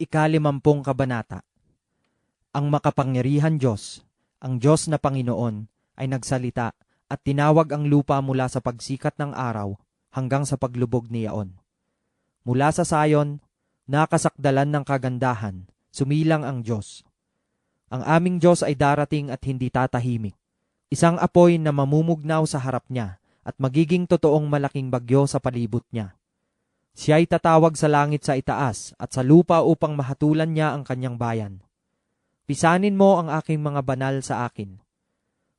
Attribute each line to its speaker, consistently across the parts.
Speaker 1: Ikalimampung Kabanata Ang makapangyarihan Diyos, ang Diyos na Panginoon, ay nagsalita at tinawag ang lupa mula sa pagsikat ng araw hanggang sa paglubog ni Yaon. Mula sa sayon, nakasakdalan ng kagandahan, sumilang ang Diyos. Ang aming Diyos ay darating at hindi tatahimik. Isang apoy na mamumugnaw sa harap niya at magiging totoong malaking bagyo sa palibot niya. Siya'y tatawag sa langit sa itaas at sa lupa upang mahatulan niya ang kanyang bayan. Pisanin mo ang aking mga banal sa akin.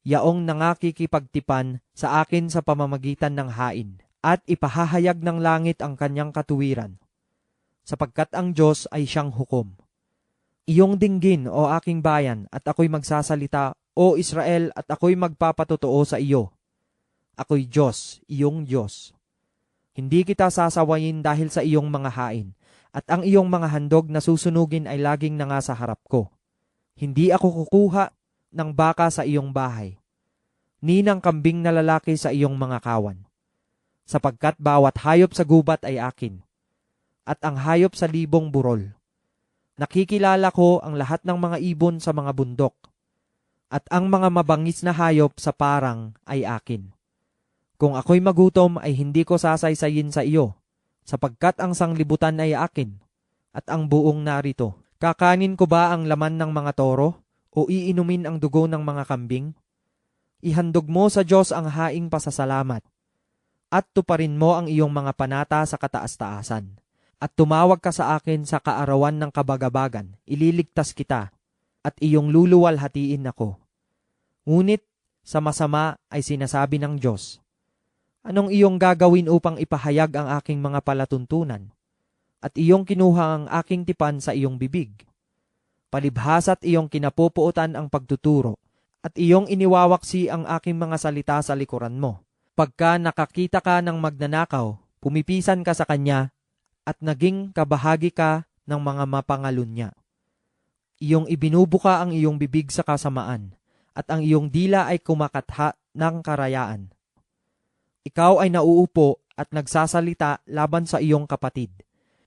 Speaker 1: Yaong nangakikipagtipan sa akin sa pamamagitan ng hain at ipahahayag ng langit ang kanyang katuwiran. Sapagkat ang Diyos ay siyang hukom. Iyong dinggin, o aking bayan, at ako'y magsasalita, o Israel, at ako'y magpapatotoo sa iyo. Ako'y Diyos, iyong Diyos. Hindi kita sasawayin dahil sa iyong mga hain, at ang iyong mga handog na susunugin ay laging na nga sa harap ko. Hindi ako kukuha ng baka sa iyong bahay, ni ng kambing na lalaki sa iyong mga kawan. Sapagkat bawat hayop sa gubat ay akin, at ang hayop sa libong burol. Nakikilala ko ang lahat ng mga ibon sa mga bundok, at ang mga mabangis na hayop sa parang ay akin. Kung ako'y magutom ay hindi ko sasaysayin sa iyo, sapagkat ang sanglibutan ay akin, at ang buong narito. Kakanin ko ba ang laman ng mga toro, o iinumin ang dugo ng mga kambing? Ihandog mo sa Diyos ang haing pasasalamat, at tuparin mo ang iyong mga panata sa kataas-taasan. At tumawag ka sa akin sa kaarawan ng kabagabagan, ililigtas kita, at iyong luluwalhatiin ako. Ngunit sa masama ay sinasabi ng Diyos, Anong iyong gagawin upang ipahayag ang aking mga palatuntunan? At iyong kinuha ang aking tipan sa iyong bibig. Palibhasa't iyong kinapupuutan ang pagtuturo, at iyong iniwawaksi ang aking mga salita sa likuran mo. Pagka nakakita ka ng magnanakaw, pumipisan ka sa kanya, at naging kabahagi ka ng mga mapangalun niya. Iyong ibinubuka ang iyong bibig sa kasamaan, at ang iyong dila ay kumakatha ng karayaan. Ikaw ay nauupo at nagsasalita laban sa iyong kapatid.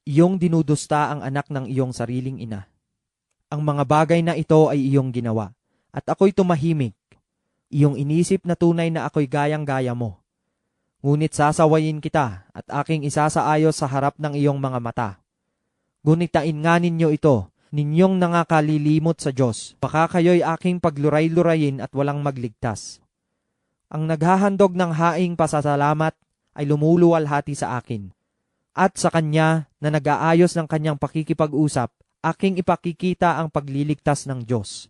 Speaker 1: Iyong dinudusta ang anak ng iyong sariling ina. Ang mga bagay na ito ay iyong ginawa, at ako'y tumahimik. Iyong inisip na tunay na ako'y gayang-gaya mo. Ngunit sasawayin kita at aking isasaayos sa harap ng iyong mga mata. Gunitain nga ninyo ito, ninyong nangakalilimot sa Diyos. Baka kayo'y aking pagluray-lurayin at walang magligtas. Ang naghahandog ng haing pasasalamat ay lumuluwalhati sa akin. At sa kanya na nag-aayos ng kanyang pakikipag-usap, aking ipakikita ang pagliligtas ng Diyos.